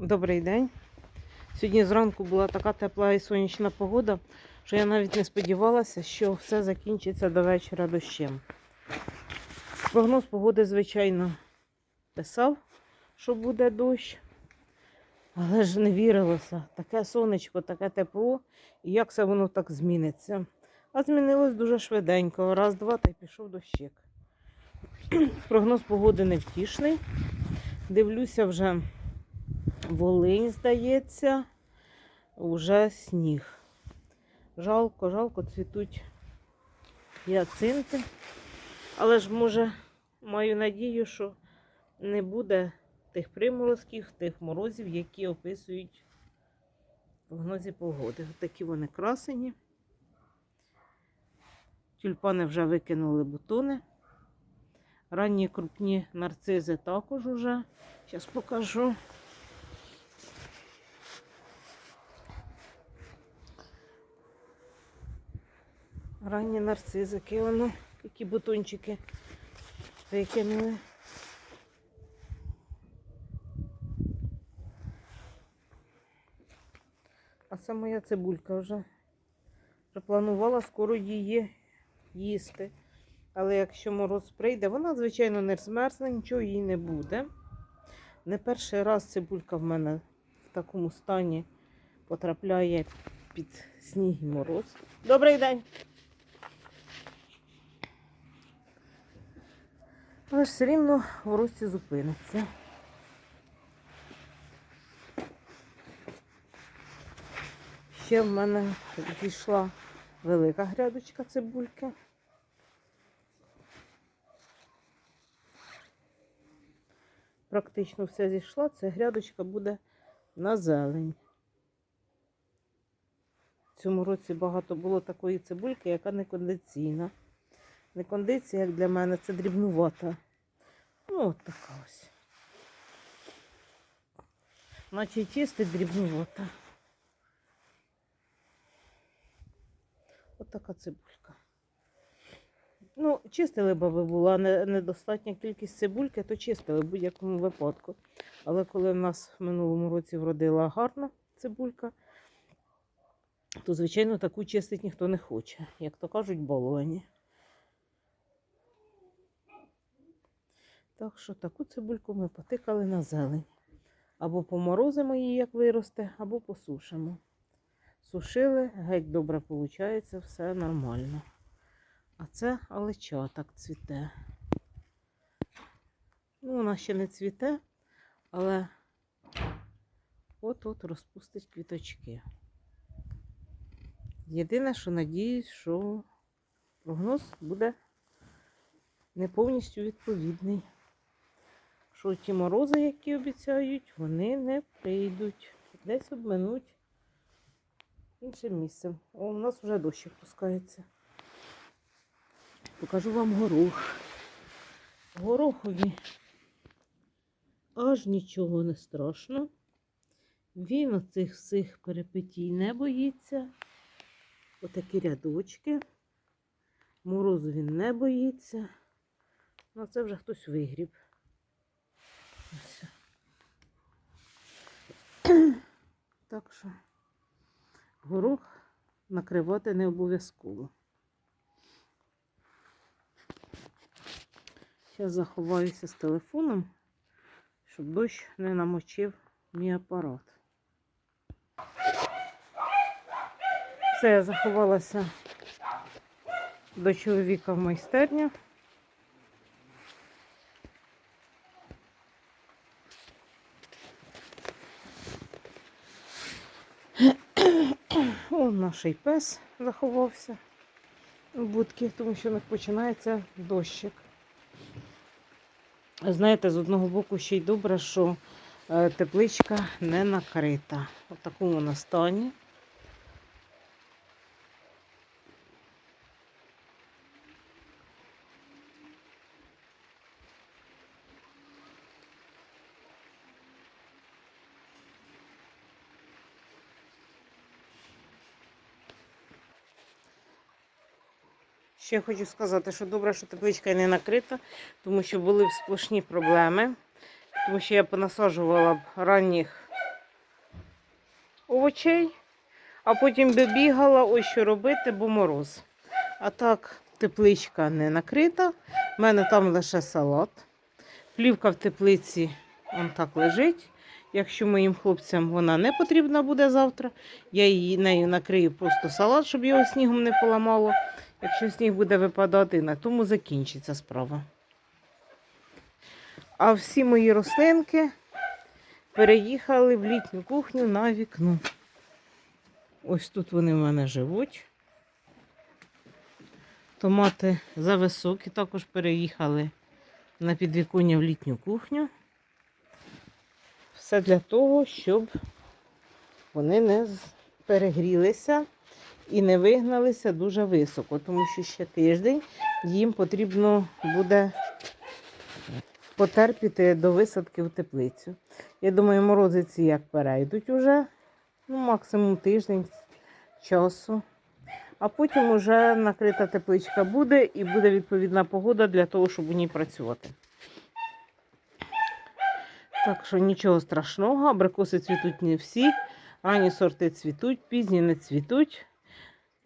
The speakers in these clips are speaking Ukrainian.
Добрий день. Сьогодні зранку була така тепла і сонячна погода, що я навіть не сподівалася, що все закінчиться до вечора дощем. Прогноз погоди, звичайно, писав, що буде дощ, але ж не вірилося. Таке сонечко, таке тепло, і як це воно так зміниться. А змінилось дуже швиденько. Раз, два та й пішов дощик. Прогноз погоди невтішний. Дивлюся вже. Волинь, здається, уже сніг. Жалко, жалко цвітуть гіацинти. Але ж, може, маю надію, що не буде тих приморозків, тих морозів, які описують прогнозі погоди. Такі вони красені. Тюльпани вже викинули бутони. Ранні крупні нарцизи також уже. Зараз покажу. Ранні нарцизики, воно, які бутончики викинули. А це моя цибулька вже. Вже планувала скоро її їсти. Але якщо мороз прийде, вона, звичайно, не змерзне, нічого їй не буде. Не перший раз цибулька в мене в такому стані потрапляє під сніг і мороз. Добрий день! Але ж все рівно в рості зупиниться. Ще в мене зійшла велика грядочка цибульки. Практично все зійшла, це грядочка буде на зелень. В цьому році багато було такої цибульки, яка не кондиційна. Не кондиція, як для мене, це дрібнувата. Ну, от така ось. Наче чисте дрібнувата. От така цибулька. Ну, чистили б аби була недостатня кількість цибульки, то чистили в будь-якому випадку. Але коли в нас в минулому році вродила гарна цибулька, то, звичайно, таку чистить ніхто не хоче. Як то кажуть, балоні. Так що таку цибульку ми потикали на зелень. Або поморозимо її, як виросте, або посушимо. Сушили, геть добре виходить, все нормально. А це алеча так цвіте. Ну, вона ще не цвіте, але от-от розпустить квіточки. Єдине, що надіюсь, що прогноз буде не повністю відповідний. Що ті морози, які обіцяють, вони не прийдуть. Десь обминуть іншим місцем. О, у нас вже дощ опускається. Покажу вам горох. Горохові аж нічого не страшно. Він оцих всіх перепитій не боїться. Отакі рядочки. Морозу він не боїться. Ну, це вже хтось вигріб. Ось. Так що горох накривати не обов'язково. Зараз заховаюся з телефоном, щоб дощ не намочив мій апарат. Все, я заховалася до чоловіка в майстерню. О, наш пес заховався в будки, тому що починається дощик. Знаєте, з одного боку ще й добре, що е, тепличка не накрита. У такому вона стані. Ще хочу сказати, що добре, що тепличка не накрита, тому що були б сплошні проблеми. Тому що я понасаджувала б ранніх овочей, а потім би бігала, ось що робити, бо мороз. А так, тепличка не накрита. У мене там лише салат. Плівка в теплиці он так лежить. Якщо моїм хлопцям вона не потрібна буде завтра, я її нею накрию просто салат, щоб його снігом не поламало. Якщо сніг буде випадати, на тому закінчиться справа. А всі мої рослинки переїхали в літню кухню на вікно. Ось тут вони в мене живуть. Томати зависокі також переїхали на підвіконня в літню кухню. Все для того, щоб вони не перегрілися і не вигналися дуже високо, тому що ще тиждень їм потрібно буде потерпіти до висадки в теплицю. Я думаю, морозиці як перейдуть уже, ну, максимум тиждень часу. А потім уже накрита тепличка буде і буде відповідна погода для того, щоб у ній працювати. Так що нічого страшного, абрикоси цвітуть не всі, ранні сорти цвітуть, пізні не цвітуть.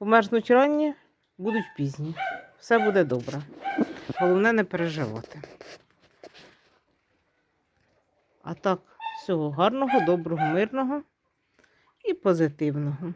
Померзнуть ранні, будуть пізні. Все буде добре. Головне не переживати. А так, всього гарного, доброго, мирного і позитивного.